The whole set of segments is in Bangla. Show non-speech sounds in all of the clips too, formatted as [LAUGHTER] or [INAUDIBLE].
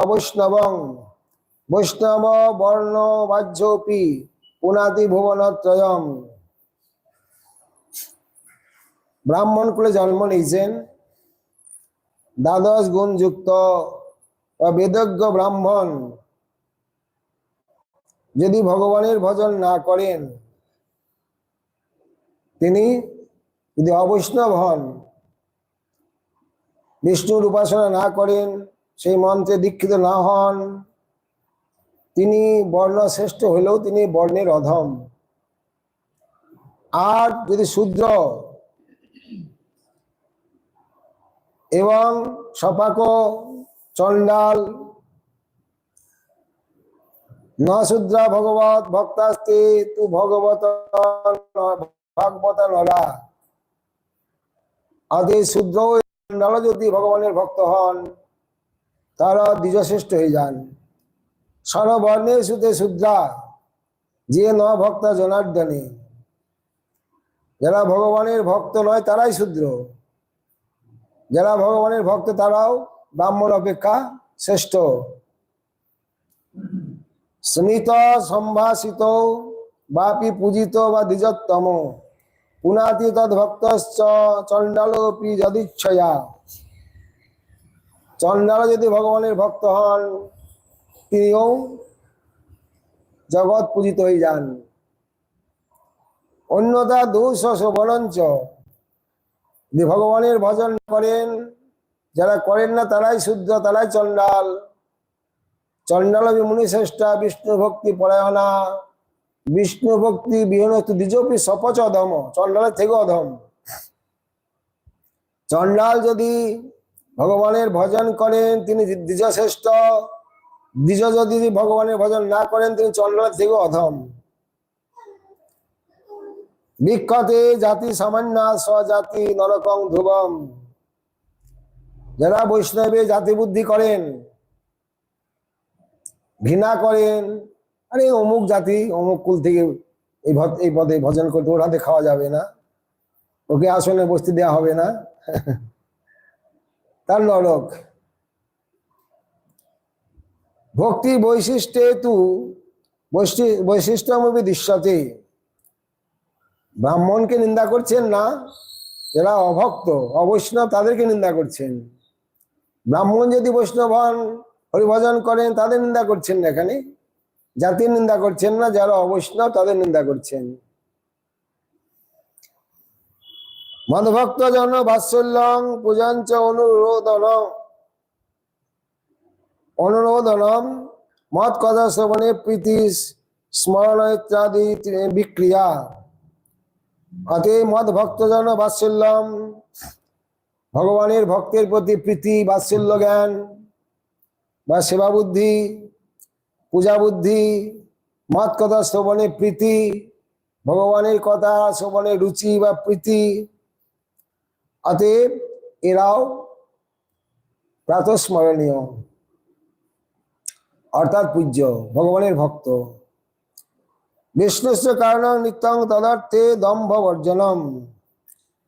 অবৈষ্ণবং। বৈষ্ণব, বর্ণ, বাহ্যপি পুনাতি ভুবনত্রয়ম ব্রাহ্মণ কুলে জন্ম নিয়েছেন। দ্বাদশ গুণযুক্ত বেদজ্ঞ ব্রাহ্মণ। যদি ভগবানের ভজন না করেন, তিনি যদি অবৈষ্ণব হন, বিষ্ণুর উপাসনা না করেন সেই মন্ত্রে দীক্ষিত না হন। তিনি বর্ণ শ্রেষ্ঠ হলেও তিনি বর্ণের অধম। আর যদি শূদ্র এবং সপাক, চণ্ডাল ন শূদ্রা ভগবত ভক্তাস্তে তু ভগবত ভাগবত নরা আদি শূদ্র ও চণ্ডাল যদি ভগবানের ভক্ত হন তারা দ্বিজশ্রেষ্ঠ হয়ে যান। সর্বর্ণে সুতে শুদ্রা যে ন ভক্ত জনার্দনে। যারা ভগবানের ভক্ত নয়, তারাই শূদ্র। যারা ভগবানের ভক্ত, তারাও ব্রাহ্মণ অপেক্ষা শ্রেষ্ঠ। স্মৃত সম্ভাষিত বাপি পূজিত বা দ্বিজোত্তম। পুনাতি তদ ভক্ত চণ্ডালোপি যদিচ্ছয়া। চণ্ডাল যদি ভগবানের ভক্ত হন, তিনিও জগৎ পূজিত হয়ে যান। অন্যতা দোষ শোভনঞ্চ যদি ভগবানের ভজন করেন, যারা করেন না তারাই শুদ্ধ, তারাই চণ্ডাল চণ্ডাল মুনি শ্রেষ্ঠা বিষ্ণু ভক্তি পরায়ণা। বিষ্ণু ভক্তি বিহীন দ্বিজপি সপচ অধম চণ্ডালের থেকে অধম। চণ্ডাল যদি ভগবানের ভজন করেন, তিনি দ্বিজ শ্রেষ্ঠ দ্বিজ যদি ভগবানের ভজন না করেন, তিনি চণ্ডালের থেকে অধম। বিক্ষতে জাতি সামান্য, স্বজাতি নরকং ধ্রুবম। যারা বৈষ্ণবে জাতি বুদ্ধি করেন, ঘৃণা করেন, আরে অমুক জাতি, অমুক কুল থেকে এই এই পদে ভজন করতে ওর হাতে খাওয়া যাবে না। ওকে আসনে বসতে দেওয়া হবে না। তার নরক। ভক্তি বৈশিষ্ট্যে তু বৈশিষ্ট্যমবি দৃশ্যতে। ব্রাহ্মণকে নিন্দা করছেন না, যারা অভক্ত, অবৈষ্ণব তাদেরকে নিন্দা করছেন। ব্রাহ্মণ যদি বৈষ্ণব হন হরিভজন করেন, তাদের নিন্দা করছেন না এখানে? জাতির নিন্দা করছেন না, যারা অবৈষ্ণব তাদের নিন্দা করছেন। মদভক্ত জন বাৎসল্যং পূজাঞ্চ অনুরোধন অনুরোধনম মত কথা শ্রবণে প্রীতি স্মরণ ইত্যাদি বিক্রিয়া। অতএ মদ ভক্তজন বাৎসল্যম ভগবানের ভক্তের প্রতি প্রীতি, বাৎসল্য জ্ঞান বা সেবা বুদ্ধি পূজা বুদ্ধি মত কথা শ্রবণে প্রীতি, ভগবানের কথা শ্রবণে রুচি বা প্রীতি অতএব এরাও প্রাতঃস্মরণীয়। অর্থাৎ পূজ্য, ভগবানের ভক্ত। বিষ্ণুশ্চ কারণ নিত্যং তদার্থে দম্ভ বর্জনম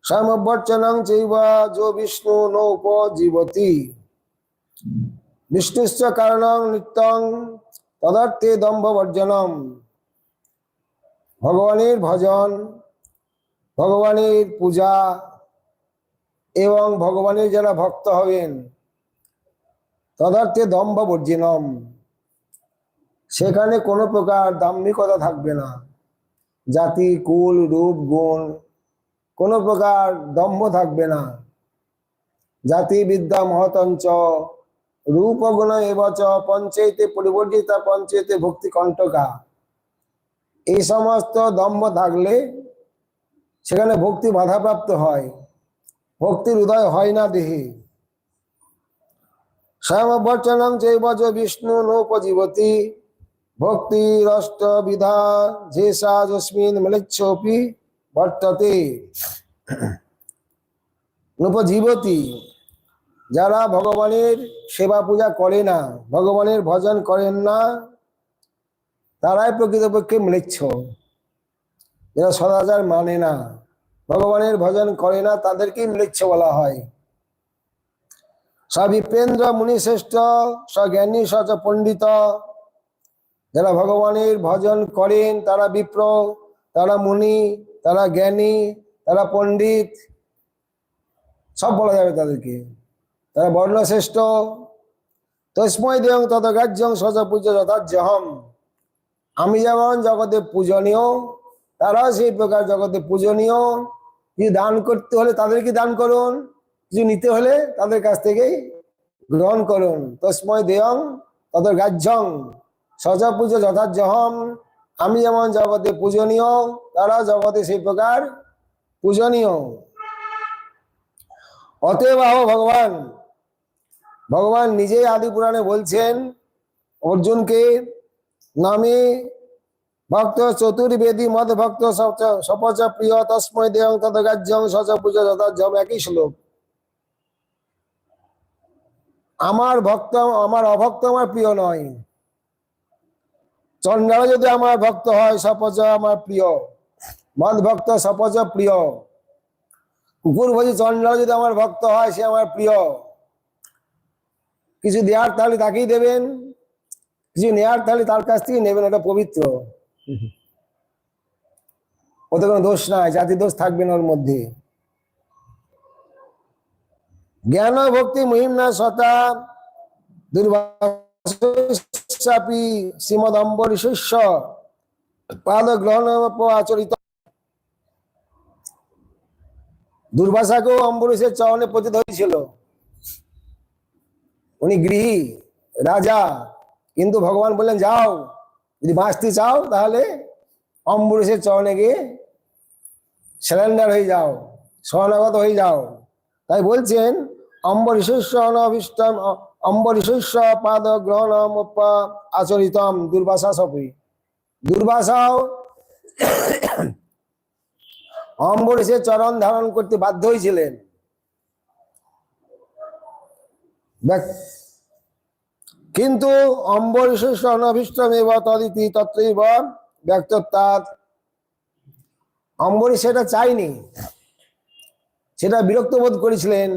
সমবর্চনং চৈব যো বিষ্ণু নৌপজীবতি। বিষ্ণুশ্চ কারণং নিত্যং তদর্থে দম্ভ বর্জনম ভগবানের ভজন, ভগবানের পূজা এবং ভগবানের যারা ভক্ত হবেন, তদার্থে দম্ভ বর্জিনম সেখানে কোনো প্রকার দাম্ভিকতা থাকবে না। জাতি, কুল, রূপ, গুণ, কোনো প্রকার দম্ভ থাকবে না। জাতি, বিদ্যা, মহতঞ্চ, রূপ, গুণ, এবচ পঞ্চায়েতে পরিবর্তিতা পঞ্চায়েতে ভক্তি কণ্টকা এই সমস্ত দম্ভ থাকলে সেখানে ভক্তি বাধাপ্রাপ্ত হয়। ভক্তির উদয় হয় না দেহে। স্বয়ংবর্চনং চৈবচ বিষ্ণু নোপজীবতি ভক্তি রষ্ট বিধা যেসা যস্মিন মলিচ্ছপি বর্ততে। নোপজীবতি যারা ভগবানের সেবা পূজা করে না, ভগবানের ভজন করেন না, তারাই প্রকৃতপক্ষে মৃচ্ছ যারা সদাচার মানে না। ভগবানের ভজন করে না, তাদেরকেই মৃচ্ছ বলা হয়। স বিপ্রেন্দ্র মুনি শ্রেষ্ঠ স জ্ঞানী স পণ্ডিত। যারা ভগবানের ভজন করেন, তারা বিপ্র, তারা মুনি, তারা জ্ঞানী, তারা পণ্ডিত, সব বলা যাবে তাদেরকে। তারা বর্ণশ্রেষ্ঠ। তস্ময় দেয়ং তত গাজ্যং সজ পূজ্য যথার্যহম। আমি যেমন জগতে পূজনীয়, তারাও সেই প্রকার জগতে পূজনীয়। কিছু দান করতে হলে তাদেরকে দান করুন। কিছু নিতে হলে তাদের কাছ থেকেই গ্রহণ করুন। তস্ময় দেয়ং তত গাজ্যং সজা পুজো যথার্যহম আমি যেমন জগতে পূজনীয় তারা জগতে সেই প্রকার পূজনীয়। অতএব ভগবান ভগবান নিজেই আদি পুরাণে বলছেন, অর্জুনকে নামে ভক্ত চতুর্বেদী মদ ভক্ত সপচ প্রিয় তস্ময় দেয়ং তদ গাজ্যং সচ পূজা একই শ্লোক। আমার ভক্ত, আমার অভক্ত আমার প্রিয় নয়। চন্দ্রা যদি আমার ভক্ত হয়, সপচ আমার প্রিয়। মদ ভক্ত, সপচ প্রিয়। কুকুর ভোজি চন্দ্রা যদি আমার ভক্ত হয়, সে আমার প্রিয়। কিছু দেওয়ার তাহলে তাকেই দেবেন। কিছু নেওয়ার তাহলে তার কাছ থেকে নেবেন ওটা পবিত্র। ওতে কোনো দোষ নাই, জাতি দোষ থাকবে না ওর মধ্যে। জ্ঞান ভক্তি মহিমনা সতা দুর্বাসাপি শ্রীমদ অম্বরীশ পাদ গ্রহণ আচরিত। দুর্বাসাকেও অম্বরীশের চরণে পতিত হয়েছিল। উনি গৃহী, রাজা, কিন্তু ভগবান বললেন, যাও। যদি বাঁচতে চাও, তাহলে অম্বরীশের চরণে গিয়ে স্যালেন্ডার হয়ে যাও, শরণাগত হয়ে যাও। তাই বলছেন অম্বরীশস্য অনভিষ্টম অম্বরীশস্য পাদ গ্রহণ আচরিতম দুর্বাসা সপি। দুর্বাসাও [COUGHS] অম্বরীশের চরণ ধারণ করতে বাধ্য হয়েছিলেন। কিন্তু অম্বরীশস্য অনভিষ্টম এব তদিতি তত্রৈব ব্যক্তত্বাৎ। অম্বরীশ সেটা চাইনি সেটা বিরক্ত বোধ করেছিলেন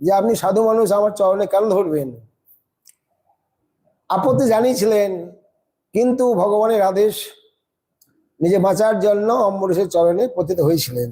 যে আপনি সাধু মানুষ, আমার চরণে কেন ধরবেন? আপত্তি জানিয়েছিলেন, কিন্তু ভগবানের আদেশ নিজে বাঁচার জন্য অম্বরীশের চরণে পতিত হয়েছিলেন।